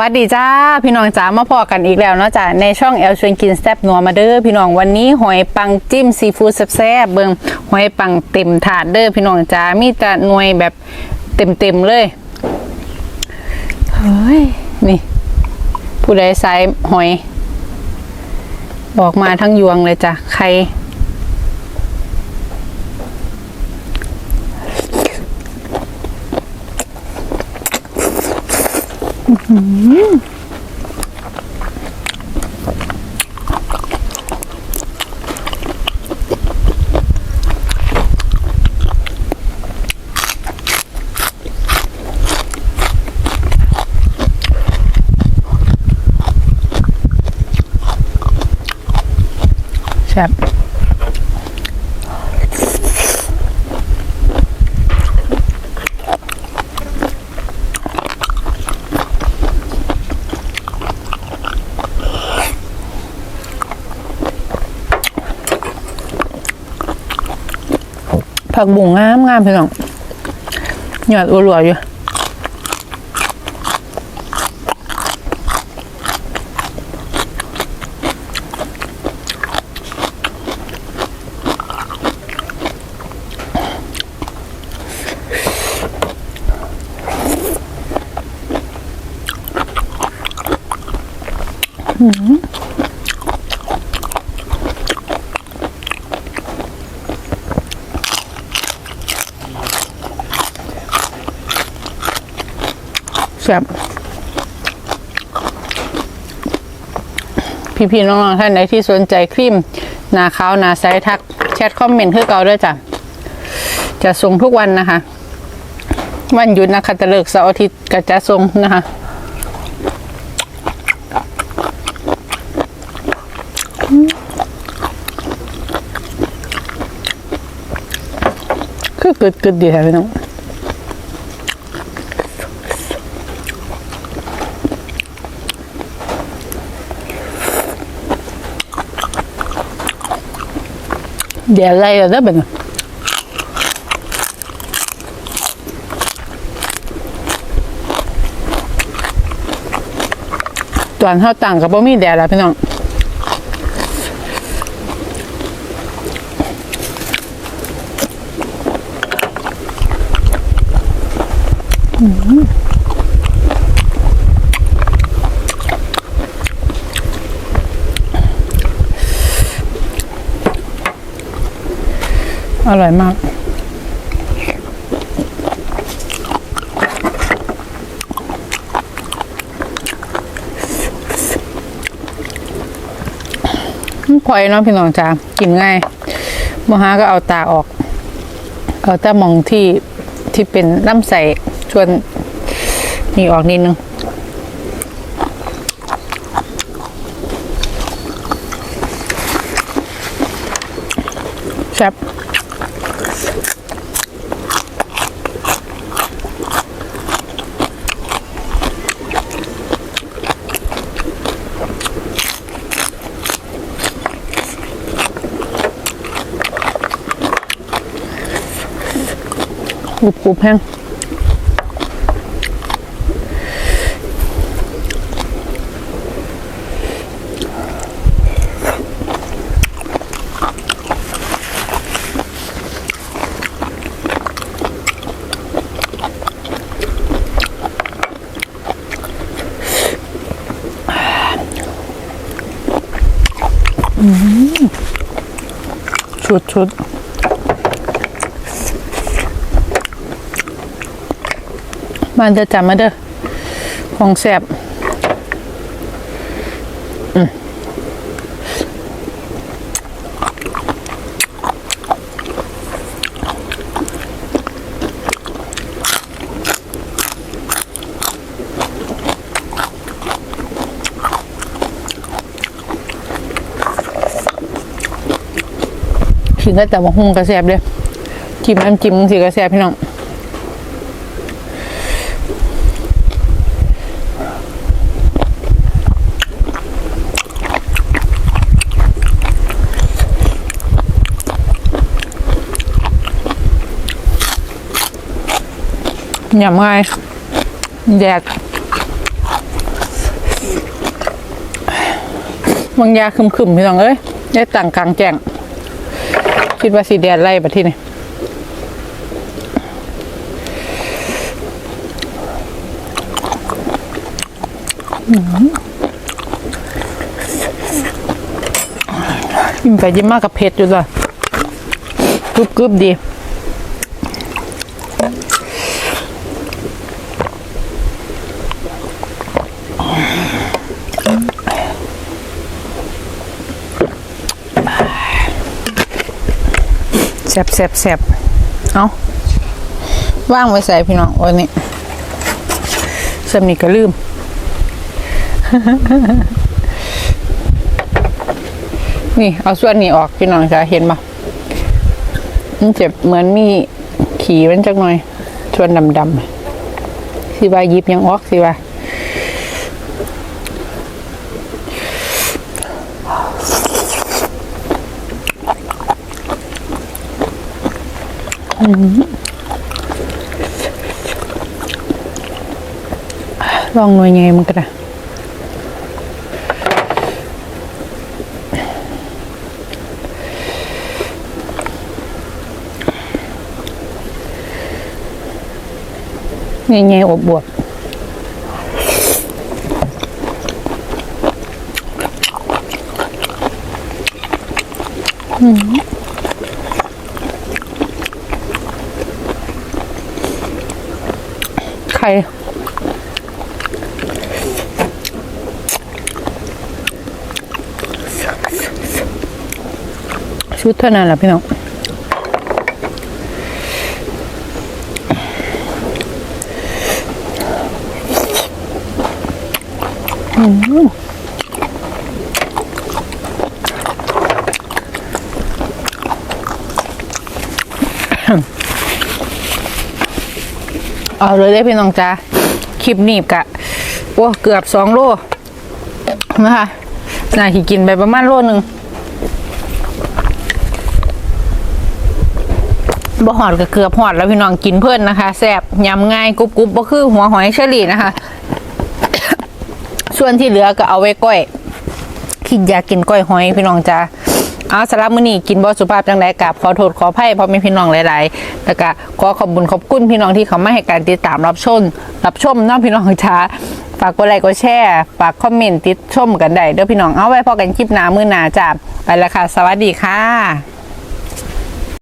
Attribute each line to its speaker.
Speaker 1: วัสดีจ้า พี่น้องจ้ามาพอกันอีกแล้วเนาะจ้าในช่องแอลชวนกินแซบนัวมาเด้อพี่น้องวันนี้หอยปังจิ้มซีฟู้ดแซ่บเบิงหอยปังเต็มถาดเด้อพี่น้องจ้ามีแต่หน่วยแบบเต็มๆเลยเฮ้ยนี่ ผู้ใดสายหอย บอกมาทั้งยวงเลยจ้ะใคร แซ่บ ผักบุ้งงามงามพี่น้องหยอดรัวๆอยู่ แซ่บพี่ๆน้องๆท่านใดที่สนใจครีมหนาขาวหนาใสทักแชทคอมเมนต์คือเก่าด้วยจ้ะจะส่งทุกวันนะคะ วันหยุดนะคะตะเลิกเสาร์อาทิตย์ก็จะส่งนะคะคือกึดกึดดีแท้พี่น้อง เดี๋ยวอะไรอะเด้อเป็นตอนเท่าต่างกับบ่มีแดดแล้วพี่น้องอืม อร่อยมาก พอยเนาะพี่น้องจ้ากินง่ายมหาก็เอาตาออก เอาต่มองที่ที่เป็นน้ำใสชวนนี่ออกนิดนึงแซ่บ กรุบกรุบแห้งชุดชุด มาเด้อจำมาเด้อของแซ่บอืมกินก็แต่ว่าหุงกระแซบเลยจิ้มน้ำจิ้มสีกระแซบพี่น้อง ยำง่ายแดดบางยาคึมๆพี่น้องเอ้ยได้ต่างกลางแจ้งคิดว่าสีแดดไล่ปที่นี่ยิ้มไปยิ้มมากกับเผ็ดอยู่จ้ะกรึบๆดี แซบแซบแซบเอาว่างไว้ใส่พี่น้องวันนี้สำนีก็ลืม นี่ เอาส่วนนี้ออกพี่น้องจะเห็นปะมันเจ็บเหมือนมีขีมันจักหน่อย ส่วนดำๆสิว่ายิบยังออกสิว่า ลองหน่วยไงมันก็ได้ไงๆอบบวบไข่ชุดเท่านั้นแหละพี่น้องอืม เอาเลยได้พี่น้องจ้าคลิปหนีบกะโอ้เกือบสองโลนะคะน่าที่กินไปประมาณโลหนึ่งบ่หอดก็เกือบหอดแล้วพี่น้องกินเพื่อนนะคะแซ่บยำง่ายกรุบกรุบบ่คือหัวหอยเชอรี่นะคะ ส่วนที่เหลือก็เอาไว้ก้อยคิดอยากกินก้อยหอยพี่น้องจ้า เอาสำหรับมื้อนี้กินบ่สุภาพจังไดกับขอโทษขออภัยเพราะมีพี่น้องหลายๆแล้วก็ขอขอบคุญขอบคุณพี่น้องที่เขามาให้การติดตามรับชมรับชมน้องพี่น้องจ้าฝากกดไลค์กดแชร์ฝากคอมเมนต์ติดชมกันได้เด้อพี่น้องเอาไว้พอกันคลิปหน้ามื้อหน้าจ้าไปแล้วค่ะ สวัสดีค่ะ